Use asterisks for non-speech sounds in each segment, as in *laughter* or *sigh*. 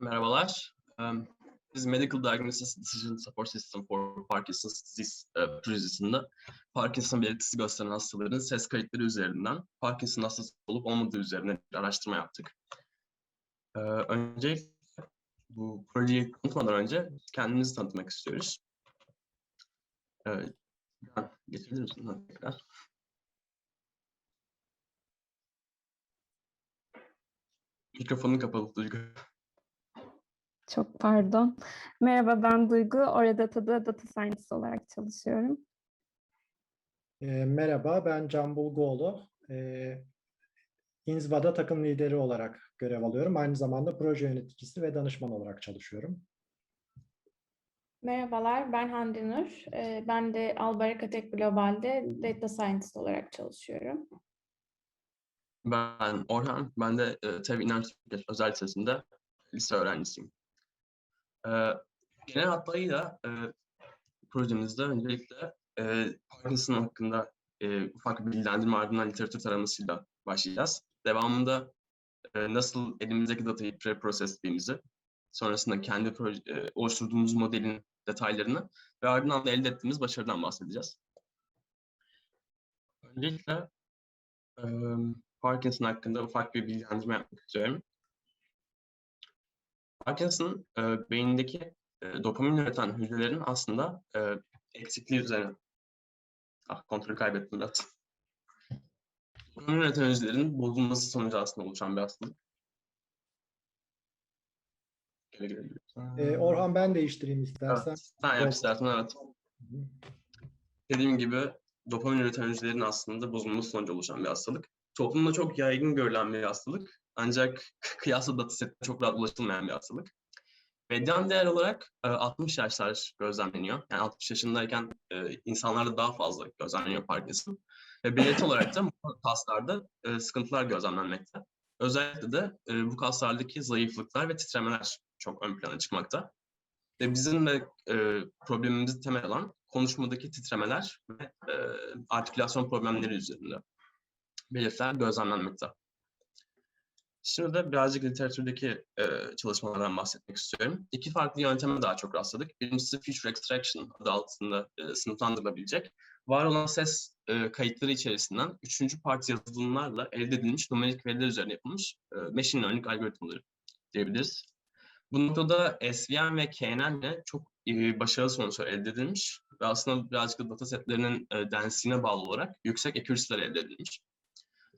Merhabalar. Um, Biz Medical Diagnosis Decision Support System for Parkinson's Disease e, projesinde Parkinson belirtisi gösteren hastaların ses kayıtları üzerinden Parkinson hastası olup olmadığı üzerine bir araştırma yaptık. Ee, önce bu projeyi tanıtmadan önce kendimizi tanıtmak istiyoruz. Ben getirebilir misin tekrar? Mikrofonun kapalı Duygu. Çok pardon. Merhaba ben Duygu. Oredata'da Data Scientist olarak çalışıyorum. E, merhaba, ben Can Bulguoğlu. E, İnzva'da takım lideri olarak görev alıyorum. Aynı zamanda proje yöneticisi ve danışman olarak çalışıyorum. Merhabalar, ben Hande Nur. Ee, Ben de Albaraka Tech Global'de Data Scientist olarak çalışıyorum. Ben Orhan, ben de e, TEV İnanç Özel Lisesi'nde lise öğrencisiyim. E, genel hatlarıyla e, projemizde öncelikle e, Parkinson hakkında e, ufak bir bilgilendirme ardından literatür taramasıyla başlayacağız. Devamında e, nasıl elimizdeki datayı pre-processlediğimizi, sonrasında kendi proje, e, oluşturduğumuz modelin detaylarını ve ardından da elde ettiğimiz başarıdan bahsedeceğiz. Öncelikle e, Parkinson hakkında ufak bir bilgilendirme yapmak istiyorum. Parkinson, e, beyindeki e, dopamin üreten hücrelerin aslında e, eksikliği üzerine. Ah, kontrolü kaybettim biraz. Dopamin üreten hücrelerin bozulması sonucu aslında oluşan bir hastalık. E, Orhan ben değiştireyim istersen. Evet, sen yap istersen evet. Dediğim gibi dopamin üreten hücrelerin aslında bozulması sonucu oluşan bir hastalık. Toplumda çok yaygın görülen bir hastalık. Ancak kıyasla datasette çok rahat ulaşılmayan bir hastalık. Medyan değer olarak e, 60 yaşlar gözlemleniyor. Yani 60 yaşındayken e, insanlarda daha fazla gözlemleniyor Parkinson. Ve belirti olarak da bu kaslarda e, sıkıntılar gözlemlenmekte. Özellikle de e, bu kaslardaki zayıflıklar ve titremeler çok ön plana çıkmakta. Ve bizim de e, problemimizi temel alan konuşmadaki titremeler ve e, artikülasyon problemleri üzerinde belirtiler gözlemlenmekte. Şimdi de birazcık literatürdeki e, çalışmalardan bahsetmek istiyorum. İki farklı yönteme daha çok rastladık. Birincisi feature extraction adı altında e, sınıflandırılabilecek. Var olan ses e, kayıtları içerisinden üçüncü parti yazılımlarla elde edilmiş numerik veriler üzerine yapılmış e, machine learning algoritmaları diyebiliriz. Bu noktada SVM ve KNN ile çok e, başarılı sonuçlar elde edilmiş ve aslında birazcık da datasetlerinin e, densliğine bağlı olarak yüksek accuracy'ler elde edilmiş.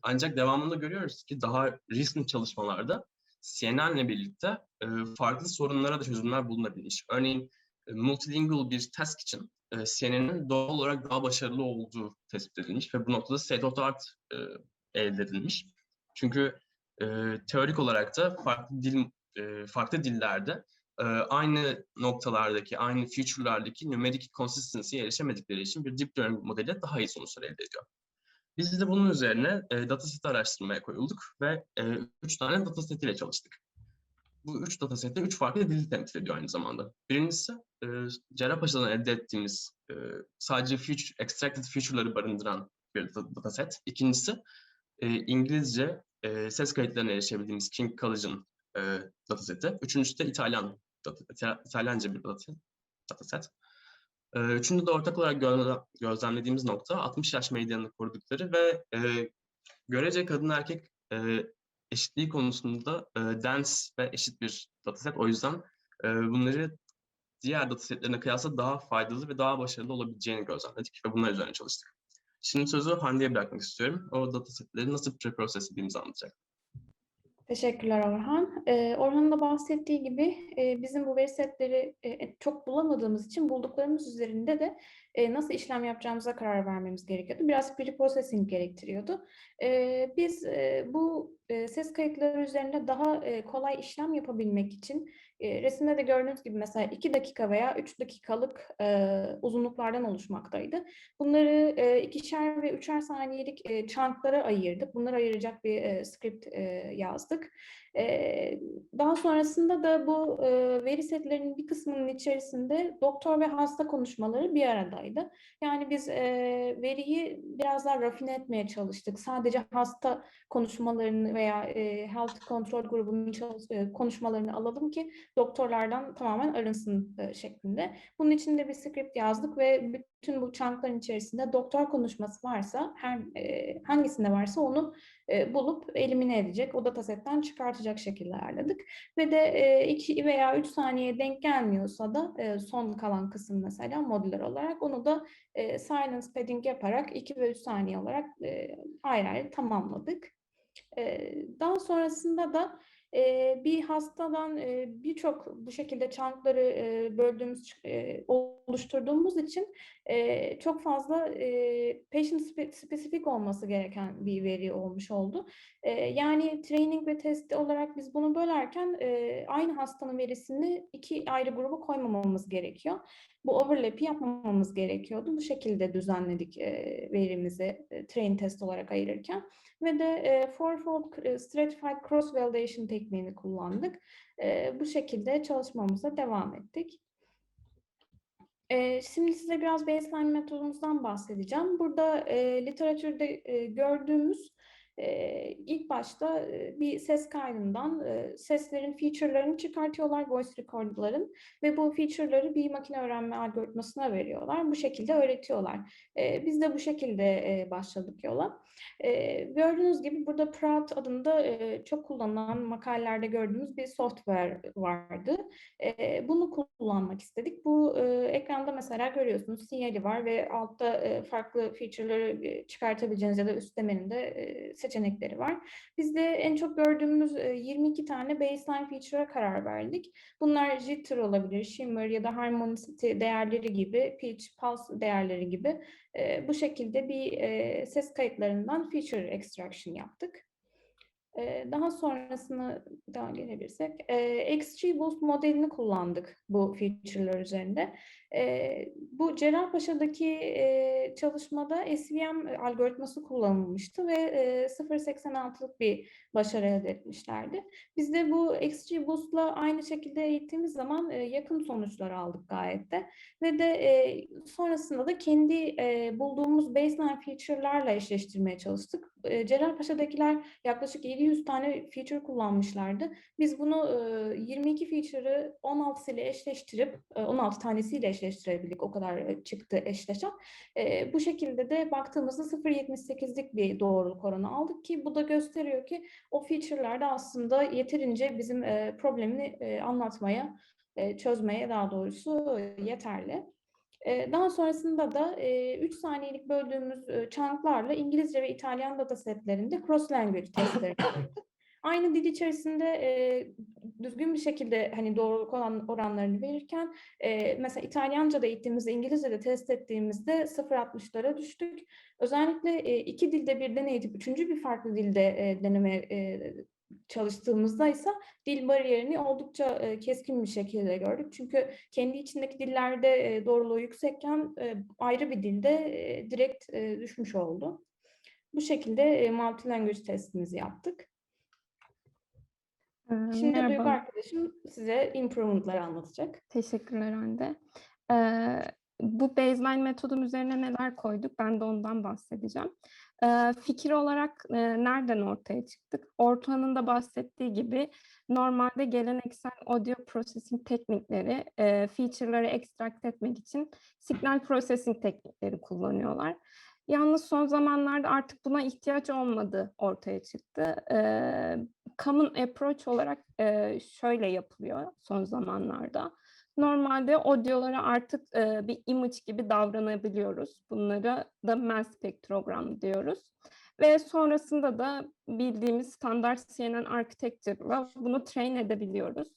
Ancak devamında görüyoruz ki daha recent çalışmalarda CNN ile birlikte e, farklı sorunlara da çözümler bulunabilmiş. Örneğin e, multilingual bir task için e, CNN'in doğal olarak daha başarılı olduğu tespit edilmiş ve bu noktada state of the art e, elde edilmiş. Çünkü e, teorik olarak da farklı dil e, farklı dillerde e, aynı noktalardaki, aynı feature'lardaki numeric consistency'ye erişemedikleri için bir deep learning modeli daha iyi sonuçlar elde ediyor. Biz de bunun üzerine e, dataset araştırmaya koyulduk ve e, üç tane dataset ile çalıştık. Bu üç datasette üç farklı dili temsil ediyor aynı zamanda. Birincisi e, Cerrahpaşa'dan elde ettiğimiz e, sadece feature, extracted feature'ları barındıran bir dataset. İkincisi e, İngilizce e, ses kayıtlarına erişebildiğimiz King Collision e, dataseti. Üçüncüsü de İtalyan, data, İtalyanca bir dataset. dataset. Üçüncü de ortak olarak gö gözlemlediğimiz nokta 60 yaş medyanını korudukları ve e, görece kadın erkek e, eşitliği konusunda e, dense ve eşit bir dataset. O yüzden e, bunları diğer datasetlerine kıyasla daha faydalı ve daha başarılı olabileceğini gözlemledik ve bunlar üzerine çalıştık. Şimdi sözü Hande'ye bırakmak istiyorum. O datasetleri nasıl pre-process edildiğimizi anlatacak. Teşekkürler Orhan. Ee, Orhan'ın da bahsettiği gibi e, bizim bu veri setleri e, çok bulamadığımız için bulduklarımız üzerinde de e, nasıl işlem yapacağımıza karar vermemiz gerekiyordu. Biraz pre-processing gerektiriyordu. E, biz e, bu e, ses kayıtları üzerinde daha e, kolay işlem yapabilmek için e, resimde de gördüğünüz gibi mesela 2 dakika veya 3 dakikalık e, uzunluklardan oluşmaktaydı. Bunları e, ikişer ve üçer saniyelik e, chunklara ayırdık. Bunları ayıracak bir e, script e, yazdık. E, daha sonrasında da bu e, veri setlerinin bir kısmının içerisinde doktor ve hasta konuşmaları bir aradaydı. Fazlaydı. Yani biz e, veriyi biraz daha rafine etmeye çalıştık. Sadece hasta konuşmalarını veya e, health control grubunun e, konuşmalarını alalım ki doktorlardan tamamen arınsın e, şeklinde. Bunun için de bir script yazdık ve bütün bu chunkların içerisinde doktor konuşması varsa her e, hangisinde varsa onu e, bulup elimine edecek, o datasetten çıkartacak şekilde ayarladık. Ve de e, iki veya üç saniye denk gelmiyorsa da e, son kalan kısım mesela modüler olarak onu da e, silence padding yaparak 2 ve 3 saniye olarak e, ayrı ayrı tamamladık. E, daha sonrasında da bir hastadan birçok bu şekilde chunkları e, böldüğümüz, oluşturduğumuz için çok fazla patient spe- spesifik olması gereken bir veri olmuş oldu. Yani training ve test olarak biz bunu bölerken aynı hastanın verisini iki ayrı gruba koymamamız gerekiyor. Bu overlap'i yapmamamız gerekiyordu. Bu şekilde düzenledik verimizi train test olarak ayırırken. Ve de e, fourfold e, stratified cross validation tekniğini kullandık. E, bu şekilde çalışmamıza devam ettik. E, şimdi size biraz baseline metodumuzdan bahsedeceğim. Burada e, literatürde e, gördüğümüz e, ilk başta bir ses kaydından seslerin feature'larını çıkartıyorlar, voice record'ların ve bu feature'ları bir makine öğrenme algoritmasına veriyorlar. Bu şekilde öğretiyorlar. Biz de bu şekilde başladık yola. Gördüğünüz gibi burada Proud adında çok kullanılan makalelerde gördüğümüz bir software vardı. Bunu kullanmak istedik. Bu ekranda mesela görüyorsunuz sinyali var ve altta farklı feature'ları çıkartabileceğiniz ya da üstte menüde e, seçenekleri var. Biz de en çok gördüğümüz e, 22 tane baseline feature'a karar verdik. Bunlar jitter olabilir, shimmer ya da harmonicity değerleri gibi, pitch, pulse değerleri gibi e, bu şekilde bir e, ses kayıtlarından feature extraction yaptık. E, Daha sonrasını daha gelebilirsek, e, XGBoost modelini kullandık bu feature'lar üzerinde. E, Bu Cerrahpaşa'daki e, çalışmada SVM algoritması kullanılmıştı ve e, 0.86'lık bir başarı elde etmişlerdi. Biz de bu XGBoost'la aynı şekilde eğittiğimiz zaman e, yakın sonuçlar aldık gayet de. Ve de e, sonrasında da kendi e, bulduğumuz baseline feature'larla eşleştirmeye çalıştık. E, Cerrahpaşa'dakiler yaklaşık 700 tane feature kullanmışlardı. Biz bunu e, 22 feature'ı 16 ile eşleştirip e, 16 tanesiyle eşleştirebildik. O kadar e, çıktı eşleşen. E, bu şekilde de baktığımızda 0.78'lik bir doğruluk oranı aldık ki bu da gösteriyor ki o feature'lar da aslında yeterince bizim e, problemini e, anlatmaya, e, çözmeye daha doğrusu e, yeterli. E, Daha sonrasında da 3 saniyelik böldüğümüz e, chunklarla İngilizce ve İtalyan datasetlerinde cross language testleri *coughs* yaptık. Aynı dil içerisinde e, düzgün bir şekilde hani doğruluk olan oranlarını verirken e, mesela İtalyanca'da eğittiğimizde İngilizce'de test ettiğimizde 0.60'lara düştük. Özellikle e, iki dilde birden eğitip üçüncü bir farklı dilde e, deneme e, çalıştığımızda ise dil bariyerini oldukça e, keskin bir şekilde gördük. Çünkü kendi içindeki dillerde e, doğruluğu yüksekken e, ayrı bir dilde e, direkt e, düşmüş oldu. Bu şekilde e, multi-language testimizi yaptık. Ee, Şimdi Duygu merhaba. arkadaşım size improvement'ları anlatacak. Teşekkürler Hande. Ee, bu baseline metodum üzerine neler koyduk? Ben de ondan bahsedeceğim. Ee, fikir olarak e, nereden ortaya çıktık? Ortan'ın da bahsettiği gibi normalde geleneksel audio processing teknikleri e, feature'ları extract etmek için signal processing teknikleri kullanıyorlar. Yalnız son zamanlarda artık buna ihtiyaç olmadığı ortaya çıktı. Ee, common approach olarak e, şöyle yapılıyor son zamanlarda. Normalde audiolara artık e, bir image gibi davranabiliyoruz. Bunlara da mass spektrogram diyoruz. Ve sonrasında da bildiğimiz standart CNN architecture'la bunu train edebiliyoruz.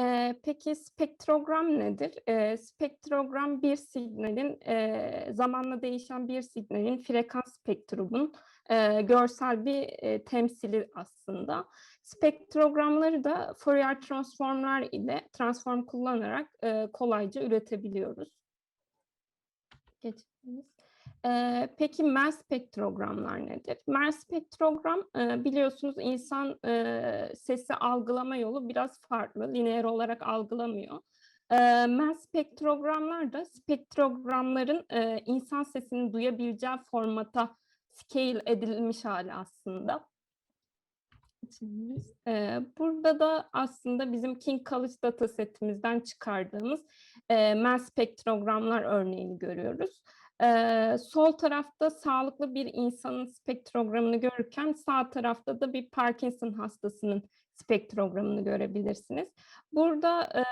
Ee, peki spektrogram nedir? Ee, spektrogram bir signalin e, zamanla değişen bir signalin frekans spektrumun e, görsel bir e, temsili aslında. Spektrogramları da Fourier transformlar ile transform kullanarak e, kolayca üretebiliyoruz. Geçelim. Ee, peki MER spektrogramlar nedir? MER spektrogram biliyorsunuz insan sesi algılama yolu biraz farklı. Lineer olarak algılamıyor. E, mass spektrogramlar da spektrogramların insan sesini duyabileceği formata scale edilmiş hali aslında. E, burada da aslında bizim King College datasetimizden çıkardığımız e, mass spektrogramlar örneğini görüyoruz. E, sol tarafta sağlıklı bir insanın spektrogramını görürken sağ tarafta da bir Parkinson hastasının spektrogramını görebilirsiniz. Burada e,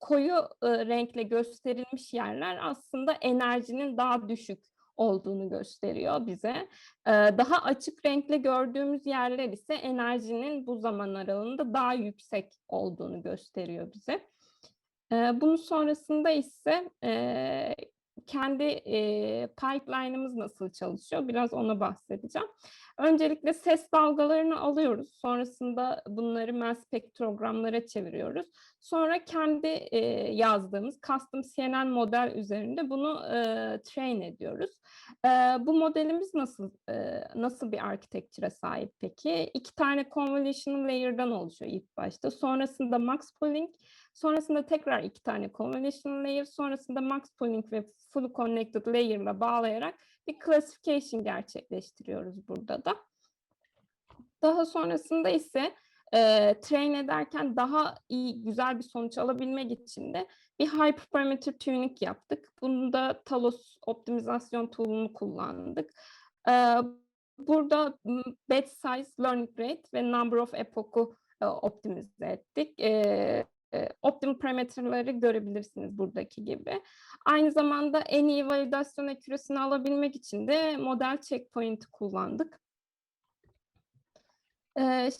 koyu e, renkle gösterilmiş yerler aslında enerjinin daha düşük olduğunu gösteriyor bize. E, daha açık renkle gördüğümüz yerler ise enerjinin bu zaman aralığında daha yüksek olduğunu gösteriyor bize. E, bunun sonrasında ise e, kendi e, pipeline'ımız nasıl çalışıyor? Biraz ona bahsedeceğim. Öncelikle ses dalgalarını alıyoruz. Sonrasında bunları mass spektrogramlara çeviriyoruz. Sonra kendi e, yazdığımız custom CNN model üzerinde bunu e, train ediyoruz. E, bu modelimiz nasıl e, nasıl bir architecture'a sahip peki? İki tane convolutional layer'dan oluşuyor ilk başta. Sonrasında max pooling, sonrasında tekrar iki tane convolutional layer, sonrasında max pooling ve full connected layer'la bağlayarak bir classification gerçekleştiriyoruz burada da. Daha sonrasında ise e, train ederken daha iyi, güzel bir sonuç alabilmek için de bir hyperparameter tuning yaptık. Bunda Talos optimizasyon tool'unu kullandık. E, burada batch size, learning rate ve number of epoch'u e, optimize ettik. E, optimum parametreleri görebilirsiniz buradaki gibi. Aynı zamanda en iyi validasyon accuracy'ni alabilmek için de model checkpoint'i kullandık.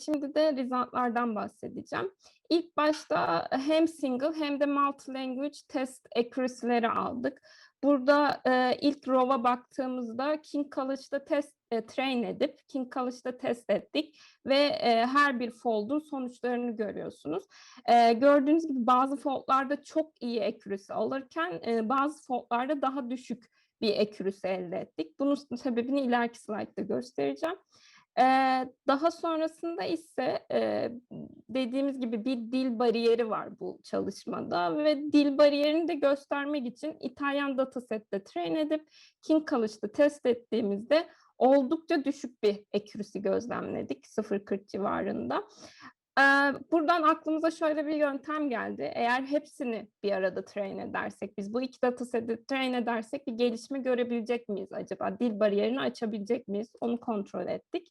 Şimdi de result'lardan bahsedeceğim. İlk başta hem single hem de multi-language test accuracy'leri aldık. Burada ilk row'a baktığımızda King College'da test e, train edip King College'da test ettik ve e, her bir fold'un sonuçlarını görüyorsunuz. E, gördüğünüz gibi bazı fold'larda çok iyi accuracy alırken e, bazı fold'larda daha düşük bir accuracy elde ettik. Bunun sebebini ileriki slaytta göstereceğim. Ee, daha sonrasında ise e, dediğimiz gibi bir dil bariyeri var bu çalışmada ve dil bariyerini de göstermek için İtalyan datasette train edip King College'da test ettiğimizde oldukça düşük bir accuracy gözlemledik 0.40 civarında. Buradan aklımıza şöyle bir yöntem geldi. Eğer hepsini bir arada train edersek, biz bu iki dataseti train edersek bir gelişme görebilecek miyiz acaba? Dil bariyerini açabilecek miyiz? Onu kontrol ettik.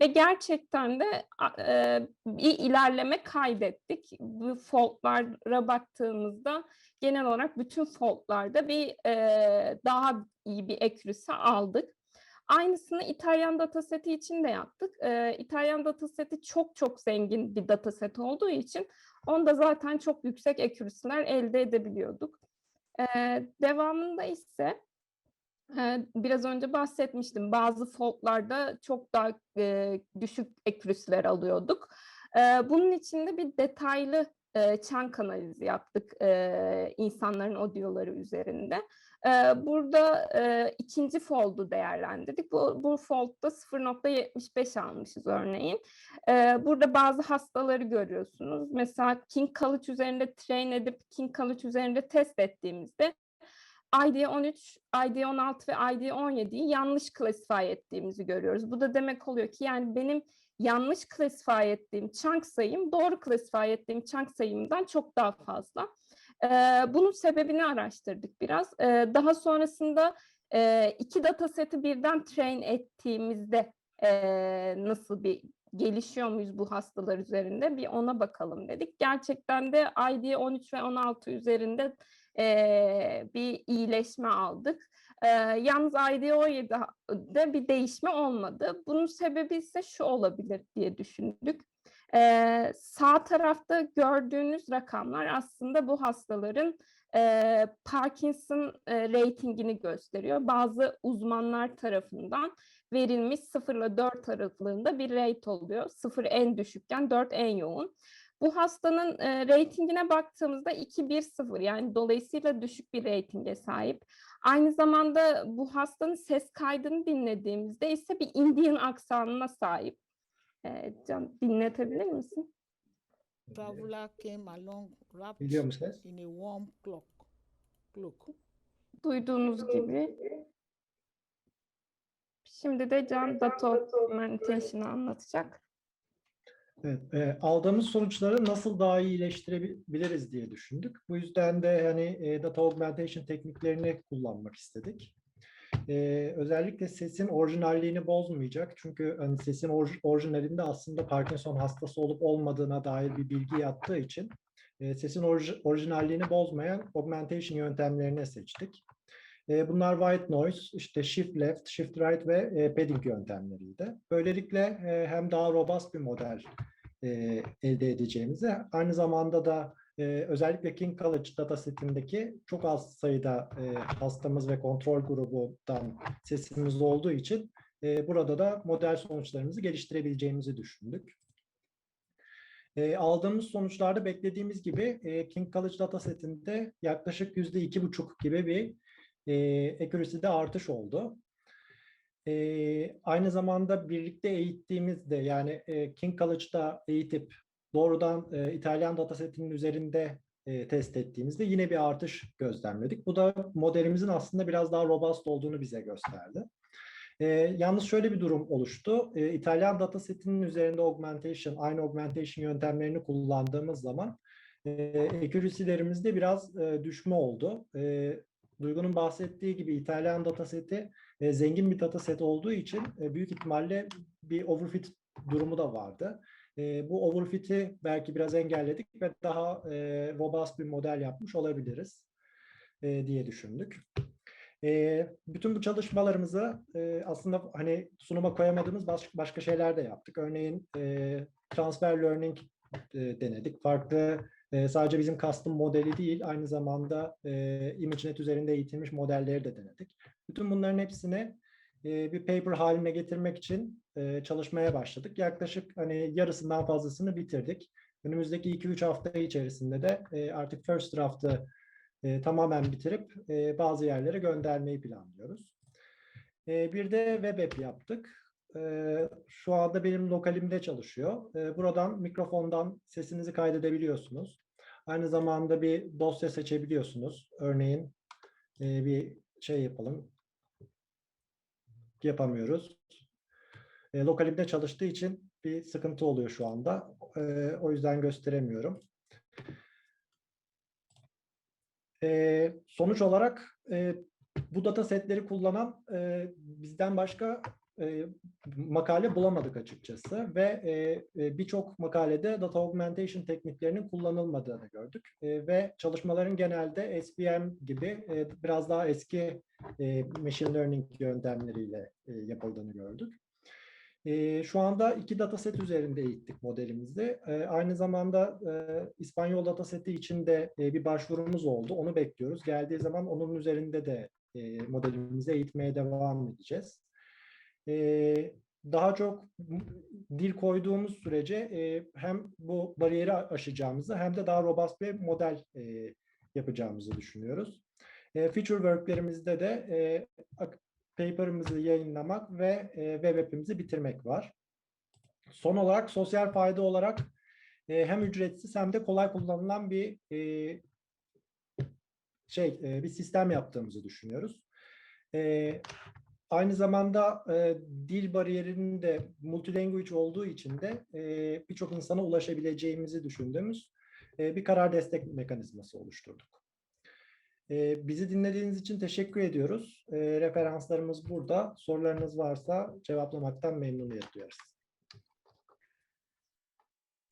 Ve gerçekten de e, bir ilerleme kaydettik. Bu faultlara baktığımızda genel olarak bütün faultlarda bir e, daha iyi bir accuracy aldık. Aynısını İtalyan dataseti için de yaptık. Ee, İtalyan dataseti çok çok zengin bir dataset olduğu için onda zaten çok yüksek accuracy'ler elde edebiliyorduk. Ee, devamında ise e, biraz önce bahsetmiştim bazı faultlarda çok daha e, düşük accuracy'ler alıyorduk. E, bunun için de bir detaylı e, chunk analizi yaptık e, insanların audioları üzerinde. Burada e, ikinci fold'u değerlendirdik. Bu, bu fold'da 0.75 almışız örneğin. E, burada bazı hastaları görüyorsunuz. Mesela King College üzerinde train edip King College üzerinde test ettiğimizde ID13, ID16 ve ID17'yi yanlış klasify ettiğimizi görüyoruz. Bu da demek oluyor ki yani benim yanlış klasify ettiğim chunk sayım doğru klasify ettiğim chunk sayımından çok daha fazla. Bunun sebebini araştırdık biraz. Daha sonrasında iki dataseti birden train ettiğimizde nasıl bir gelişiyor muyuz bu hastalar üzerinde bir ona bakalım dedik. Gerçekten de ID 13 ve 16 üzerinde bir iyileşme aldık. Yalnız ID 17'de bir değişme olmadı. Bunun sebebi ise şu olabilir diye düşündük. Ee, sağ tarafta gördüğünüz rakamlar aslında bu hastaların e, Parkinson e, ratingini gösteriyor. Bazı uzmanlar tarafından verilmiş 0 ile 4 aralığında bir rate oluyor. 0 en düşükken 4 en yoğun. Bu hastanın e, ratingine baktığımızda 2-1-0 yani dolayısıyla düşük bir ratinge sahip. Aynı zamanda bu hastanın ses kaydını dinlediğimizde ise bir Indian aksanına sahip. Can dinletebilir misin? traveler came along wrapped Biliyor musunuz? in a warm cloak. Cloak. Duyduğunuz gibi. Şimdi de Can data augmentation'ı anlatacak. Evet, e, aldığımız sonuçları nasıl daha iyi iyileştirebiliriz diye düşündük. Bu yüzden de hani e, data augmentation tekniklerini kullanmak istedik. E, özellikle sesin orijinalliğini bozmayacak. Çünkü hani sesin orijinalinde aslında Parkinson hastası olup olmadığına dair bir bilgi yattığı için e, sesin orij- orijinalliğini bozmayan augmentation yöntemlerini seçtik. E, bunlar white noise, işte shift left, shift right ve e, padding yöntemleriydi. Böylelikle e, hem daha robust bir model e, elde edeceğimizi, aynı zamanda da e, özellikle King College datasetindeki çok az sayıda e, hastamız ve kontrol grubundan sesimiz olduğu için e, burada da model sonuçlarımızı geliştirebileceğimizi düşündük. E, aldığımız sonuçlarda beklediğimiz gibi e, King College datasetinde yaklaşık yüzde iki buçuk gibi bir e, accuracy'de artış oldu. E, aynı zamanda birlikte eğittiğimizde yani e, King College'da eğitip doğrudan e, İtalyan datasetinin üzerinde e, test ettiğimizde yine bir artış gözlemledik. Bu da modelimizin aslında biraz daha robust olduğunu bize gösterdi. E, yalnız şöyle bir durum oluştu. E, İtalyan datasetinin üzerinde augmentation, aynı augmentation yöntemlerini kullandığımız zaman e, accuracy'lerimizde biraz e, düşme oldu. E, Duygu'nun bahsettiği gibi İtalyan dataseti e, zengin bir dataset olduğu için e, büyük ihtimalle bir overfit durumu da vardı. E, bu overfit'i belki biraz engelledik ve daha e, robust bir model yapmış olabiliriz e, diye düşündük. E, bütün bu çalışmalarımızı e, aslında hani sunuma koyamadığımız baş, başka şeyler de yaptık. Örneğin e, transfer learning e, denedik. Farklı e, sadece bizim custom modeli değil, aynı zamanda e, ImageNet üzerinde eğitilmiş modelleri de denedik. Bütün bunların hepsini e, bir paper haline getirmek için e, çalışmaya başladık. Yaklaşık hani yarısından fazlasını bitirdik. Önümüzdeki 2-3 hafta içerisinde de e, artık first draft'ı tamamen bitirip bazı yerlere göndermeyi planlıyoruz. Bir de web app yaptık. Şu anda benim lokalimde çalışıyor. Buradan mikrofondan sesinizi kaydedebiliyorsunuz. Aynı zamanda bir dosya seçebiliyorsunuz. Örneğin bir şey yapalım. Yapamıyoruz. E, lokalimde çalıştığı için bir sıkıntı oluyor şu anda. E, o yüzden gösteremiyorum. E, sonuç olarak e, bu data setleri kullanan e, bizden başka e, makale bulamadık açıkçası ve e, birçok makalede data augmentation tekniklerinin kullanılmadığını gördük E, ve çalışmaların genelde SPM gibi e, biraz daha eski e, machine learning yöntemleriyle e, yapıldığını gördük. E, şu anda iki dataset üzerinde eğittik modelimizde. E, aynı zamanda e, İspanyol dataseti için de e, bir başvurumuz oldu. Onu bekliyoruz. Geldiği zaman onun üzerinde de e, modelimizi eğitmeye devam edeceğiz. E, daha çok dil koyduğumuz sürece e, hem bu bariyeri aşacağımızı hem de daha robust bir model e, yapacağımızı düşünüyoruz. E, feature worklerimizde de e, paper'ımızı yayınlamak ve e, web app'imizi bitirmek var. Son olarak sosyal fayda olarak e, hem ücretsiz hem de kolay kullanılan bir e, şey e, bir sistem yaptığımızı düşünüyoruz. E, aynı zamanda e, dil bariyerinin de multilanguage olduğu için de e, birçok insana ulaşabileceğimizi düşündüğümüz e, bir karar destek mekanizması oluşturduk. E, bizi dinlediğiniz için teşekkür ediyoruz. E, referanslarımız burada. Sorularınız varsa cevaplamaktan memnuniyet duyarız.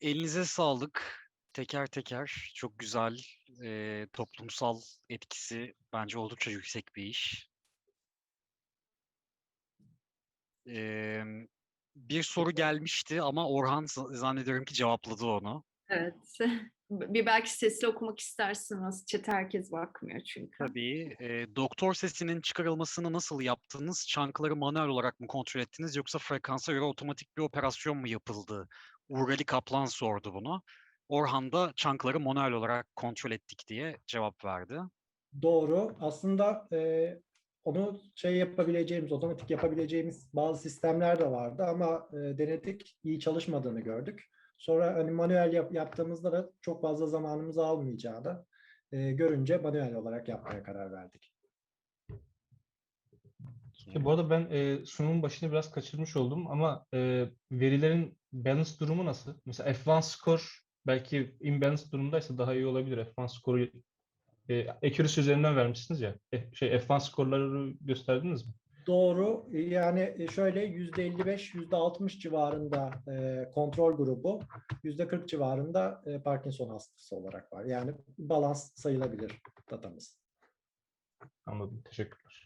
Elinize sağlık. Teker teker çok güzel e, toplumsal etkisi bence oldukça yüksek bir iş. E, bir soru gelmişti ama Orhan zannediyorum ki cevapladı onu. Evet. *laughs* Bir belki sesli okumak istersiniz. Chat herkes bakmıyor çünkü. Tabii. e, doktor sesinin çıkarılmasını nasıl yaptınız? Çankları manuel olarak mı kontrol ettiniz yoksa frekansa göre otomatik bir operasyon mu yapıldı? Uğur Ali Kaplan sordu bunu. Orhan da çankları manuel olarak kontrol ettik diye cevap verdi. Doğru. Aslında e, onu şey yapabileceğimiz, otomatik yapabileceğimiz bazı sistemler de vardı ama e, denedik, iyi çalışmadığını gördük. Sonra hani manuel yap- yaptığımızda da çok fazla zamanımızı almayacağını e, görünce manuel olarak yapmaya karar verdik. Ki bu arada ben e, sunumun başını biraz kaçırmış oldum ama e, verilerin balance durumu nasıl? Mesela F1 score belki imbalance durumdaysa daha iyi olabilir. F1 skoru e, accuracy üzerinden vermişsiniz ya. F- şey F1 skorları gösterdiniz mi? Doğru. Yani şöyle %55, %60 civarında e, kontrol grubu, %40 civarında e, Parkinson hastası olarak var. Yani balans sayılabilir datamız. Anladım. Teşekkürler.